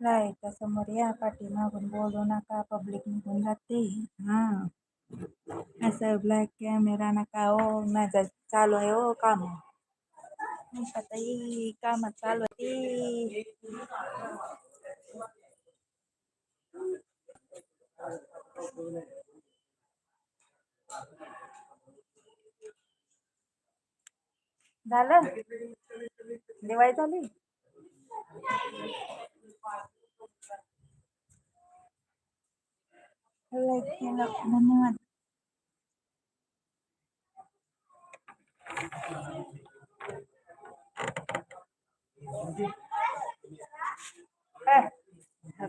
लाईटच्या समोर या पाठीमागून बोलू नका पब्लिक निघून जाते. हा. असं ब्लॅक कॅमेरा नका हो, ओ माझा चालू आहे ओ काम. ताई काम चालू आहे. झालं? दिवाळी झाली? धन्यवाद.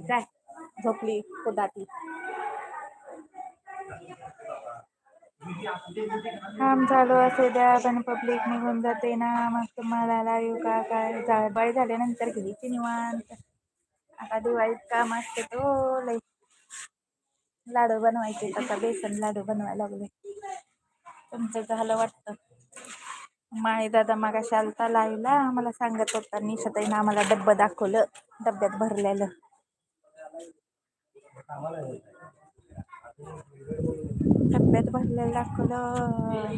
काय झोपली कोदाती काम चालू असू द्या पण पब्लिक निघून जाते ना मग तुम्हाला लाईव्ह का काय जाळबाई झाल्यानंतर घ्यायची निवांत आता दिवाळीत काम असते तो लई लाडू बनवायचे तसा बेसन लाडू बनवायला लागले. तुमचं झालं वाटतं? माळी दादा मागा शालता लाईला मला सांगत होता निशाताईनं आम्हाला डब्बं दाखवलं डब्यात भरलेलं. डब्यात भरलेलं दाखवलं.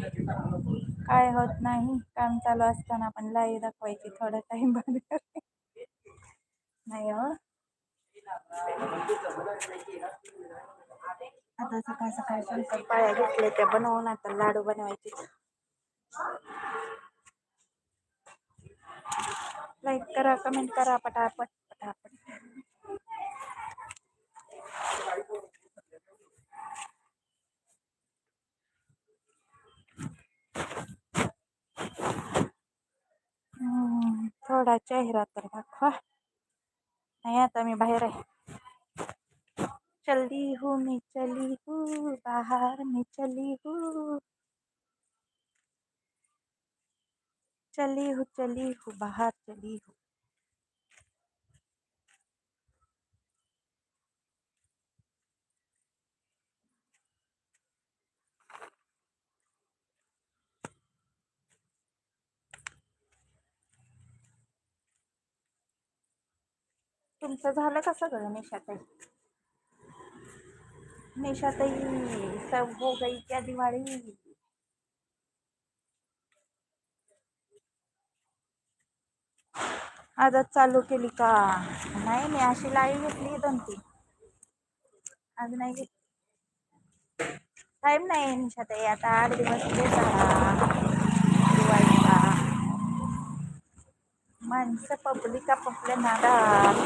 काय होत नाही काम चालू असताना आपण लाई दाखवायची थोडा टाइम बंद नाही हो. आता सकाळ सकाळ शंकर पाळ्या घेतले त्या बनवून आता लाडू बनवायचे. लाईक करा कमेंट करा पटापट पटापट. थोडा चेहरा तर दाखवा. नाही आता मी बाहेर आहे चली हूँ मैं, चली हूँ, बाहर में चली हूँ। चली हूँ चली हूँ, बाहर चली हूँ। तुमचं झालं का सगळं निशाताई निशाताई सब हो गई क्या दिवाळी आजच चालू केली का? नाही मी अशी लाईव्ह घेतली दोन तीन. आज नाही घेत. टाईम नाही निशाताई आता आठ दिवस झाला. माणसं पब्लिक आपापल्या नादात.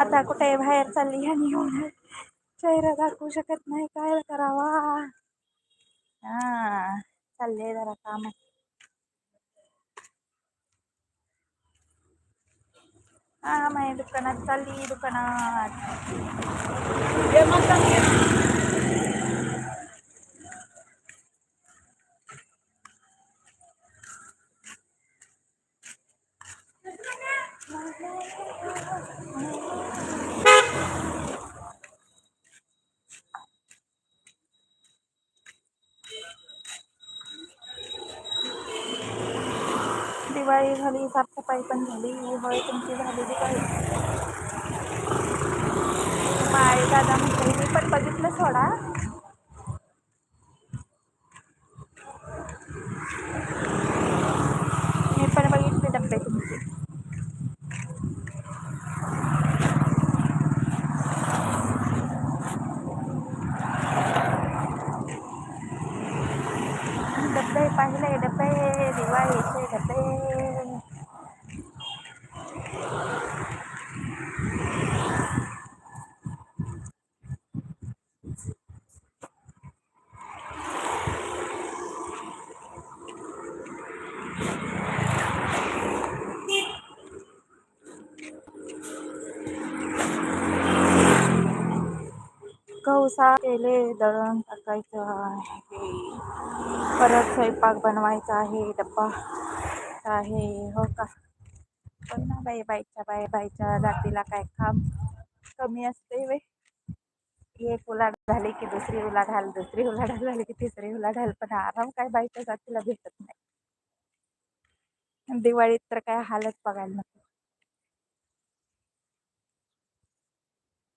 आता कुठे बाहेर चालली आणि एवढं चेहरा दाखवू शकत नाही. काय करावा? हा चालले जरा काम हा माझ्या दुकानात चालली दुकानात दिवाळी झाली साफसफाई पण झाली. दिवाळी तुमची झाली पाहिजे माळी दादा म्हणते मी पण बघितलं सोडा. मी पण बघितले डब्बे तुमचे. डब्बे पाहिले डब्बे. ไว้ช่วยกันเต้น câu xa kể lê đơn thật cây trời आहे परत स्वयंपाक बनवायचा आहे डब्बा आहे हो का पण ना बाई बाईच्या बाई बाईच्या जातीला काय काम कमी असते वे एक उलाढाल झाली की दुसरी उलाढाल दुसरी उलाढाल झाली की तिसरी उलाढाल पण आराम काय बाईच्या जातीला भेटत नाही. दिवाळीत तर काय हालच बघायला नको.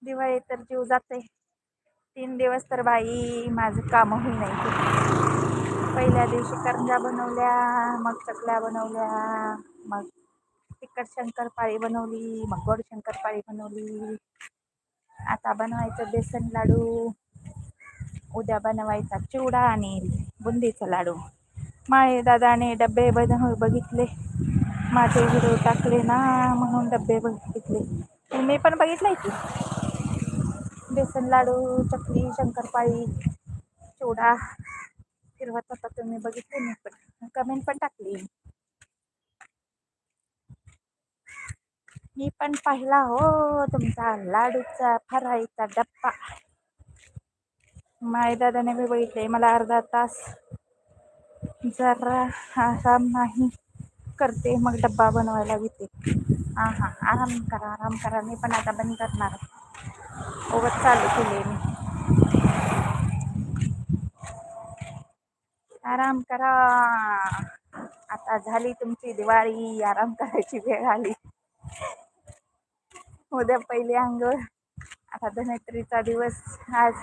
दिवाळीत तर जीव जाते तीन दिवस तर बाई माझं कामही नाही पहिल्या दिवशी करंजा बनवल्या मग चकल्या बनवल्या मग तिखट शंकरपाळी बनवली मग गोड शंकरपाळी बनवली. आता बनवायचं बेसन लाडू. उद्या बनवायचा चिवडा आणि बुंदीचा लाडू. माळे दादाने डब्बे बनवून बघितले. माझे हिरो टाकले ना म्हणून डब्बे बघितले मी पण बघितलंय की. बेसन लाडू, चकली, शंकरपाळी, चिवडा. फिरवत होता तुम्ही बघितले मी पण कमेंट पण टाकली. मी पण पाहिला हो तुमचा लाडूचा फराळीचा डब्बा. माळे दादाने बी बघितले मला अर्धा तास जरा आराम नाही. करते मग डब्बा बनवायला घेते. हा हा आराम करा आराम करा मी पण आता बंद करणार. ओवत चालू केले मी. आराम करा. आता झाली तुमची दिवाळी आराम करायची वेळ आली. उद्या पहिली अंघोळ आता धनत्रीचा दिवस आज.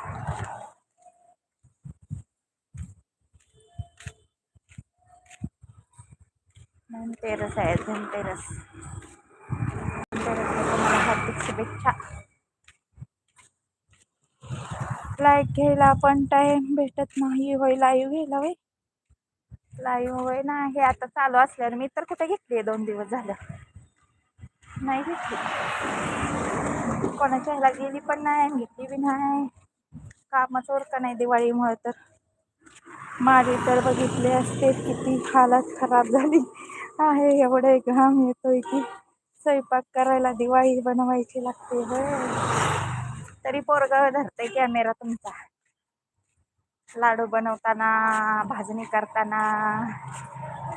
धनतेरस आहे धनतेरस. धनतेरस तुम्हाला हार्दिक शुभेच्छा. लाईक घ्यायला पण टाइम भेटत नाही होय लाईव्ह घ्यायला व्हय. लाईव्ह होय ना हे आता चालू असल्यावर मी तर कुठे घेतलीय दोन दिवस झालं. नाही घेतली. कोणाच्या ह्याला गेली पण नाही घेतली बी नाही. कामच का नाही दिवाळीमुळे तर. माझे तर बघितले असते किती हालत खराब झाली. आहे एवढे घाम येतोय की स्वयंपाक करायला दिवाळी बनवायची लागते होय. तरी पोरगं धरतय कॅमेरा तुमचा. लाडू बनवताना भाजणी करताना.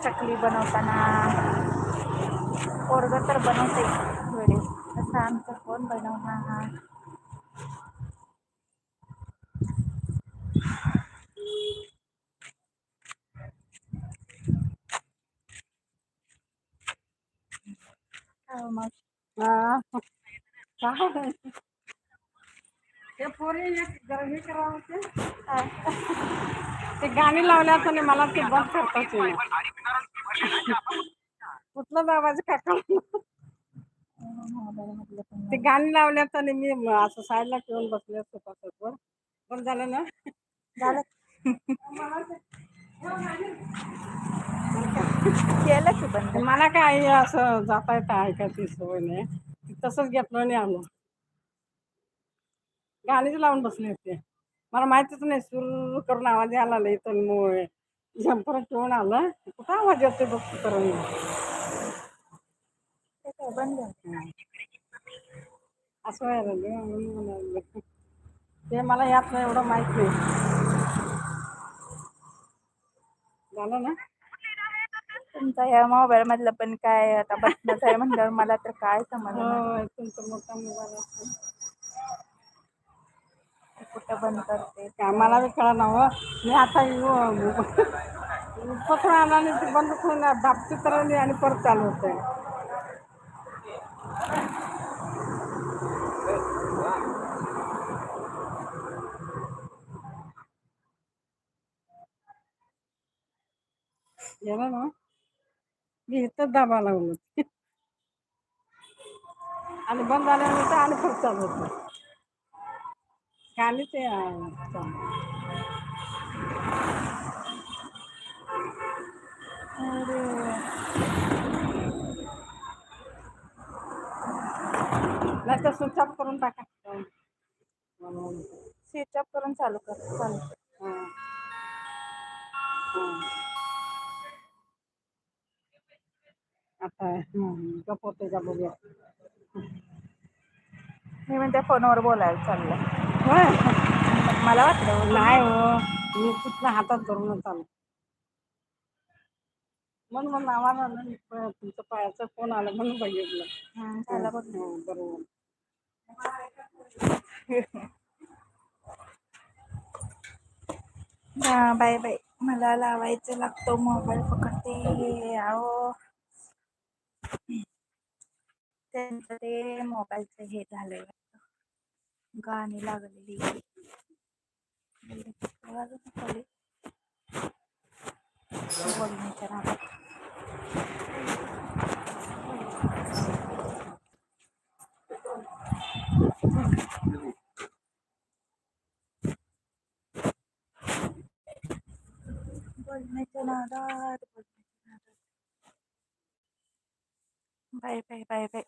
चकली बनवताना. पोरगं तर बनवतय व्हिडिओ तसं आमचं कोण बनवणार. मग हा ते पोरी एक जरा हे होते ते गाणी लावल्यात आणि मला ते बंद करताच येईना. कुठलं दाबायचं काय कळना. ते गाणी लावल्यात आणि मी असं साईडला ठेवून बसले सोफासारखं बंद झालं ना. झालं केलं की मला काय असं जाता येता ऐकायची सवय नाही तसच घेतलं आणि आलो. गाणीच लावून बसले होते मला माहितच नाही सुर करून आवाज यायला लागला इथून झंपर ठेवून आलं कुठं आवाज येतोय बघ बंद झालं. असं व्हायला म्हणून. ते मला यातलं एवढं माहीत नाही. झालं ना. तुमचा ह्या मोबाईल मधलं पण काय आता बटनच आहे म्हणल्यावर मला तर काय समजना. होय तुमचा मोठा मोबाईल. कुठं बंद करते? आम्हाला काय मला हो. मी आता पकून आला आणि ते बंद करून दाबते तर आणि परत चालू होते गेला ना मी इथं दाबा लागलो. आणि बंद झाल्यानंतर आणि परत चालू होतं. खालीच आहे नाही तर स्विच ऑफ करून टाका. स्विच ऑफ करून चालू कर चालू आता गप होते का बघूया. मी म्हणते फोनवर बोलायला चाललंय. होय मला वाटलं नाही ओ मी तिथनं हातात धरूनच आलो. म्हणून मग नावाला तुमच्या पायाचा फोन आला म्हणून बघितलं. हा बघ हा बरोबर. हा बाय बाय मला लावायचं लागतो मोबाईल पकडते आहो त्यांचं ते मोबाईलचं हे झालंय गाणी लागलेली बोलण्याच्या नादात बोलण्याच्या नादात बोलण्याच्या नादात बाय बाय बाय बाय.